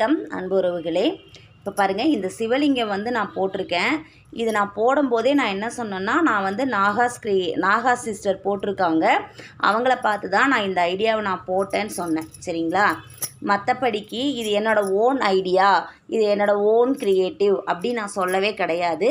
வணக்கம் அன்புறவுகளே இப்போ பாருங்கள் இந்த சிவலிங்கம் வந்து நான் போட்டிருக்கேன். இது நான் போடும்போதே நான் என்ன சொன்னேன்னா நான் வந்து நாகா ஸ்க்ரீ நாகா சிஸ்டர் போட்டிருக்காங்க. அவங்கள பார்த்து தான் நான் இந்த ஐடியாவை நான் போட்டேன்னு சொன்னேன். சரிங்களா? மற்றபடிக்கு இது என்னோடய ஓன் ஐடியா இது என்னோடய ஓன் க்ரியேட்டிவ் அப்படி நான் சொல்லவே கிடையாது.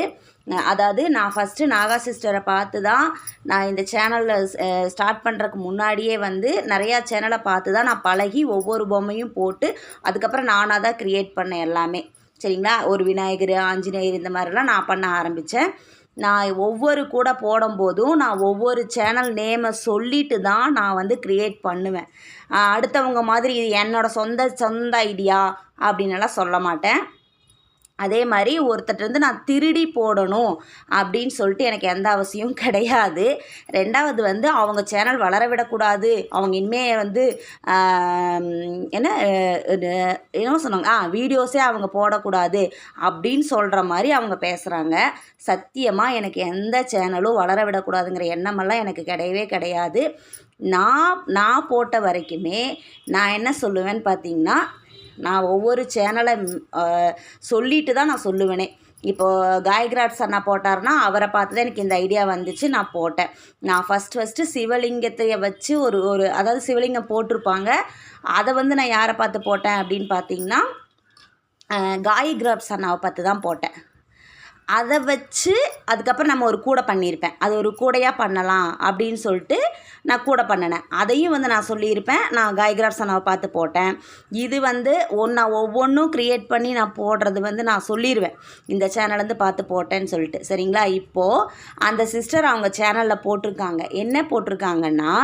அதாவது நான் ஃபஸ்ட்டு நாகா சிஸ்டரை பார்த்து தான் நான் இந்த சேனலில் ஸ்டார்ட் பண்ணுறதுக்கு முன்னாடியே வந்து நிறையா சேனலை பார்த்து தான் நான் பழகி ஒவ்வொரு பொம்மையும் போட்டு அதுக்கப்புறம் நானாக தான் க்ரியேட் பண்ணேன் எல்லாமே. சரிங்களா? ஒரு விநாயகர் ஆஞ்சநேயர் இந்த மாதிரிலாம் நான் பண்ண ஆரம்பித்தேன் நான் ஒவ்வொரு கூட போடும்போதும் நான் ஒவ்வொரு சேனல் நேமை சொல்லிட்டு தான் நான் வந்து க்ரியேட் பண்ணுவேன். அடுத்தவங்க மாதிரி இது என்னோடய சொந்த சொந்த ஐடியா அப்படின்னெல்லாம் சொல்ல மாட்டேன். அதே மாதிரி ஒருத்தர்கிட்ட நான் திருடி போடணும் அப்படின்னு சொல்லிட்டு எனக்கு எந்த அவசியமும் கிடையாது. ரெண்டாவது வந்து அவங்க சேனல் வளர விடக்கூடாது. அவங்க இனிமே வந்து என்ன என்ன சொன்னாங்க? ஆ வீடியோஸே அவங்க போடக்கூடாது அப்படின்னு சொல்கிற மாதிரி அவங்க பேசுகிறாங்க சத்தியமாக எனக்கு எந்த சேனலும் வளர விடக்கூடாதுங்கிற எண்ணமெல்லாம் எனக்கு கிடையவே கிடையாது. நான் நான் போட்ட வரைக்குமே நான் என்ன சொல்லுவேன்னு பார்த்தீங்கன்னா நான் ஒவ்வொரு சேனலை சொல்லிட்டு தான் நான் சொல்லுவேனே. இப்போது காயக்ராட் அண்ணா போட்டார்னா அவரை பார்த்து தான் எனக்கு இந்த ஐடியா வந்துச்சு நான் போட்டேன். நான் ஃபஸ்ட் ஃபஸ்ட்டு சிவலிங்கத்தை வச்சு ஒரு ஒரு அதாவது சிவலிங்கம் போட்டிருப்பாங்க. அதை வந்து நான் யாரை பார்த்து போட்டேன் அப்படின்னு பார்த்தீங்கன்னா காய் அண்ணாவை பார்த்து தான் போட்டேன். அதை வச்சு அதுக்கப்புறம் நம்ம ஒரு கூடை பண்ணியிருப்பேன். அது ஒரு கூடையாக பண்ணலாம் அப்படின்னு சொல்லிட்டு நான் கூடை பண்ணினேன். அதையும் வந்து நான் சொல்லியிருப்பேன். நான் காய்கிராட் சனாவை பார்த்து போட்டேன். இது வந்து ஒன்றா ஒவ்வொன்றும் க்ரியேட் பண்ணி நான் போடுறது வந்து நான் சொல்லிடுவேன் இந்த சேனல்லேருந்து பார்த்து போட்டேன்னு சொல்லிட்டு. சரிங்களா? இப்போது அந்த சிஸ்டர் அவங்க சேனலில் போட்டிருக்காங்க. என்ன போட்டிருக்காங்கன்னா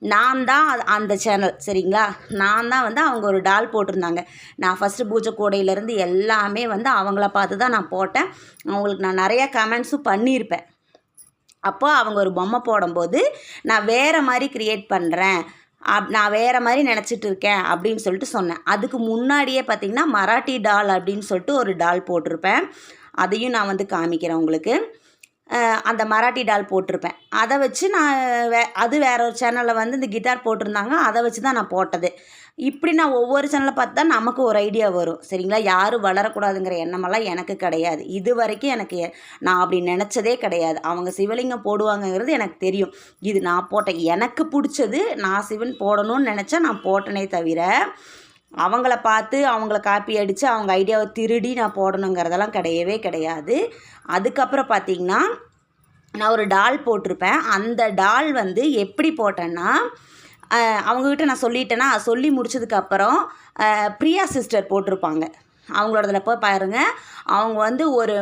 நான் தான் அது- அந்த சேனல் சரிங்களா? நான் தான் வந்து அவங்க ஒரு டால் போட்டிருந்தாங்க. நான் ஃபஸ்ட்டு பூஜை கூடையிலேருந்து எல்லாமே வந்து அவங்கள பார்த்து தான் நான் போட்டேன். அவங்களுக்கு நான் நிறையா கமெண்ட்ஸும் பண்ணியிருப்பேன். அப்போது அவங்க ஒரு பொம்மை போடும்போது நான் வேறு மாதிரி க்ரியேட் பண்ணுறேன் அப் நான் வேறு மாதிரி நினச்சிட்டு இருக்கேன் அப்படின்னு சொல்லிட்டு சொன்னேன். அதுக்கு முன்னாடியே பார்த்திங்கன்னா மராட்டி டால் அப்படின்னு சொல்லிட்டு ஒரு டால் போட்டிருப்பேன். அதையும் நான் வந்து காமிக்கிறேன் உங்களுக்கு. அந்த மராட்டி டால் போட்டிருப்பேன். அதை வச்சு நான் வே அது வேற ஒரு சேனலில் வந்து இந்த கிட்டார் போட்டிருந்தாங்க. அதை வச்சு தான் நான் போட்டது. இப்படி நான் ஒவ்வொரு சேனலை பார்த்தா நமக்கு ஒரு ஐடியா வரும். சரிங்களா? யாரும் வளரக்கூடாதுங்கிற எண்ணமெல்லாம் எனக்கு கிடையாது. இது வரைக்கும் எனக்கு நான் அப்படி நினச்சதே கிடையாது. அவங்க சிவலிங்கம் போடுவாங்கங்கிறது எனக்கு தெரியும். இது நான் போட்டேன் எனக்கு பிடிச்சது நான் சிவன் போடணும்னு நினச்சா நான் போட்டனே தவிர அவங்கள பார்த்து அவங்கள காப்பி அடித்து அவங்க ஐடியாவை திருடி நான் போடணுங்கிறதெல்லாம் கிடையவே கிடையாது. அதுக்கப்புறம் பார்த்திங்கன்னா நான் ஒரு டால் போட்டிருப்பேன். அந்த டால் வந்து எப்படி போட்டேன்னா அவங்கக்கிட்ட நான் சொல்லிட்டேன்னா சொல்லி முடிச்சதுக்கப்புறம் பிரியா சிஸ்டர் போட்டிருப்பாங்க. அவங்களோடதில் போய் பாருங்கள் அவங்க வந்து ஒரு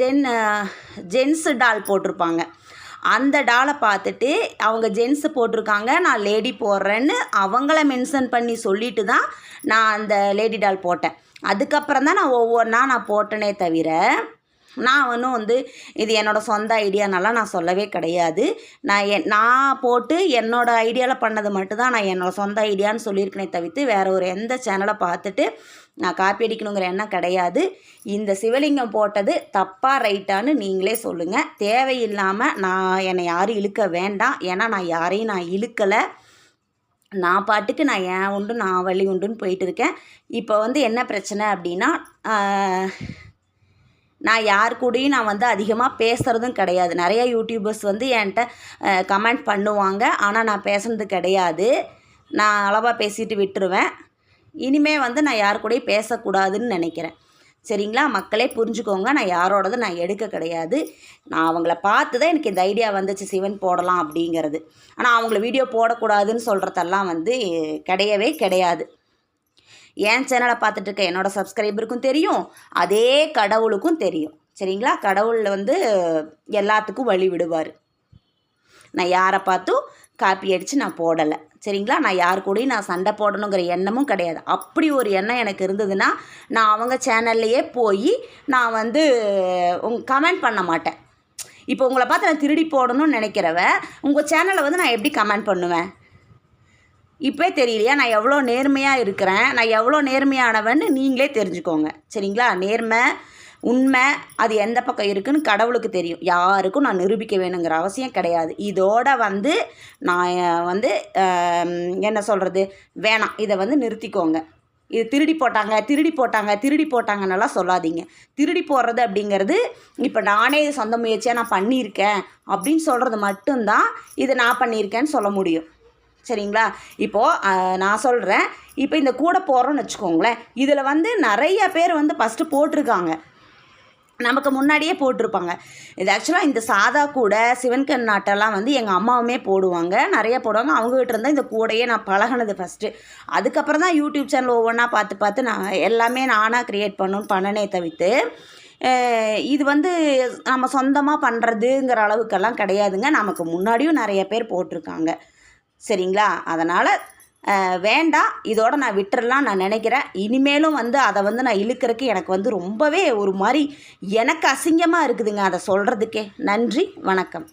ஜென் ஜென்ஸு டால் போட்டிருப்பாங்க. அந்த டாலை பார்த்துட்டு அவங்க ஜென்ஸு போட்டிருக்காங்க நான் லேடி போடுறேன்னு அவங்கள மென்ஷன் பண்ணி சொல்லிட்டு தான் நான் அந்த லேடி டால் போட்டேன். அதுக்கப்புறம் தான் நான் ஒவ்வொன்றா நான் போட்டேனே தவிர நான் ஒன்றும் வந்து இது என்னோடய சொந்த ஐடியானெல்லாம் நான் சொல்லவே கிடையாது. நான் என் நான் போட்டு என்னோடய ஐடியாவில் பண்ணது மட்டும்தான் நான் என்னோடய சொந்த ஐடியான்னு சொல்லியிருக்கேனே தவிர்த்து வேறு ஒரு எந்த சேனலை பார்த்துட்டு நான் காப்பி அடிக்கணுங்கிற எண்ணம் கிடையாது. இந்த சிவலிங்கம் போட்டது தப்பாக ரைட்டான்னு நீங்களே சொல்லுங்கள் தேவையில்லாமல் நான் என்னை யாரும் இழுக்க வேண்டாம். ஏன்னா நான் யாரையும் நான் இழுக்கலை. நான் பாட்டுக்கு நான் ஏன் உண்டு நான் வழி உண்டுன்னு போயிட்டு இருக்கேன். இப்போ வந்து என்ன பிரச்சனை அப்படின்னா நான் யார் கூடயும் நான் வந்து அதிகமாக பேசுகிறதும் கிடையாது. நிறைய யூடியூபர்ஸ் வந்து என்கிட்ட கமெண்ட் பண்ணுவாங்க. ஆனால் நான் பேசுனது கிடையாது. நான் அளவாக பேசிட்டு விட்டுருவேன். இனிமே வந்து நான் யார் கூடயும் பேசக்கூடாதுன்னு நினைக்கிறேன். சரிங்களா? மக்களே புரிஞ்சுக்கோங்க. நான் யாரோடது நான் எடுக்க கிடையாது. நான் அவங்கள பார்த்து தான் எனக்கு இந்த ஐடியா வந்துச்சு சிவன் போடலாம் அப்படிங்கிறது. ஆனால் அவங்கள வீடியோ போடக்கூடாதுன்னு சொல்கிறதெல்லாம் வந்து கிடையவே கிடையாது. என் சேனலை பார்த்துட்டு இருக்க என்னோடய சப்ஸ்கிரைபருக்கும் தெரியும் அதே கடவுளுக்கும் தெரியும். சரிங்களா? கடவுளில் வந்து எல்லாத்துக்கும் வழி விடுவார். நான் யாரை பார்த்தும் காப்பி அடித்து நான் போடலை. சரிங்களா? நான் யார் கூடயும் நான் சண்டை போடணுங்கிற எண்ணமும் கிடையாது. அப்படி ஒரு எண்ணம் எனக்கு இருந்ததுன்னா நான் அவங்க சேனல்லையே போய் நான் வந்து உங் கமெண்ட் பண்ண மாட்டேன். இப்போ உங்களை பார்த்து நான் திருடி போடணும்னு நினைக்கிறவ உங்கள் சேனலை வந்து நான் எப்படி கமெண்ட் பண்ணுவேன்? இப்போ தெரியலையா? நான் எவ்வளோ நேர்மையாக இருக்கிறேன் நான் எவ்வளோ நேர்மையானவன்னு நீங்களே தெரிஞ்சுக்கோங்க. சரிங்களா? நேர்மை உண்மை அது எந்த பக்கம் இருக்குன்னு கடவுளுக்கு தெரியும். யாருக்கும் நான் நிரூபிக்க வேணுங்கிற அவசியம் கிடையாது. இதோட வந்து நான் வந்து என்ன சொல்கிறது வேணாம். இதை வந்து நிறுத்திக்கோங்க. இது திருடி போட்டாங்க திருடி போட்டாங்க திருடி போட்டாங்கன்னெல்லாம் சொல்லாதீங்க. திருடி போடுறது அப்படிங்கிறது இப்போ நானே இது சொந்த முயற்சியாக நான் பண்ணியிருக்கேன் அப்படின்னு சொல்கிறது மட்டும்தான் இது நான் பண்ணியிருக்கேன்னு சொல்ல முடியும். சரிங்களா? இப்போது நான் சொல்கிறேன் இப்போ இந்த கூடை போடுறோன்னு வச்சுக்கோங்களேன். இதில் வந்து நிறைய பேர் வந்து ஃபஸ்ட்டு போட்டிருக்காங்க. நமக்கு முன்னாடியே போட்டிருப்பாங்க. இது ஆக்சுவலாக இந்த சாதா கூட சிவன்கண் நாட்டெல்லாம் வந்து எங்கள் அம்மாவுமே போடுவாங்க. நிறைய போடுவாங்க. அவங்ககிட்ட இருந்தால் இந்த கூடையே நான் பழகினது ஃபஸ்ட்டு அதுக்கப்புறம் தான் யூடியூப் சேனல் ஒவ்வொன்றா பார்த்து பார்த்து நான் எல்லாமே நானாக க்ரியேட் பண்ணணும்னு பண்ணனே தவிர்த்து இது வந்து நம்ம சொந்தமாக பண்ணுறதுங்கிற அளவுக்கெல்லாம் கிடையாதுங்க. நமக்கு முன்னாடியும் நிறைய பேர் போட்டிருக்காங்க. சரிங்களா? அதனால் வேண்டாம் இதோட நான் விட்டுறலாம் நான் நினைக்கிறேன். இனிமேலும் வந்து அதை வந்து நான் இழுக்கிறதுக்கு எனக்கு வந்து ரொம்பவே ஒரு மாதிரி எனக்கு அசிங்கமாக இருக்குதுங்க அதை சொல்கிறதுக்கே நன்றி வணக்கம்.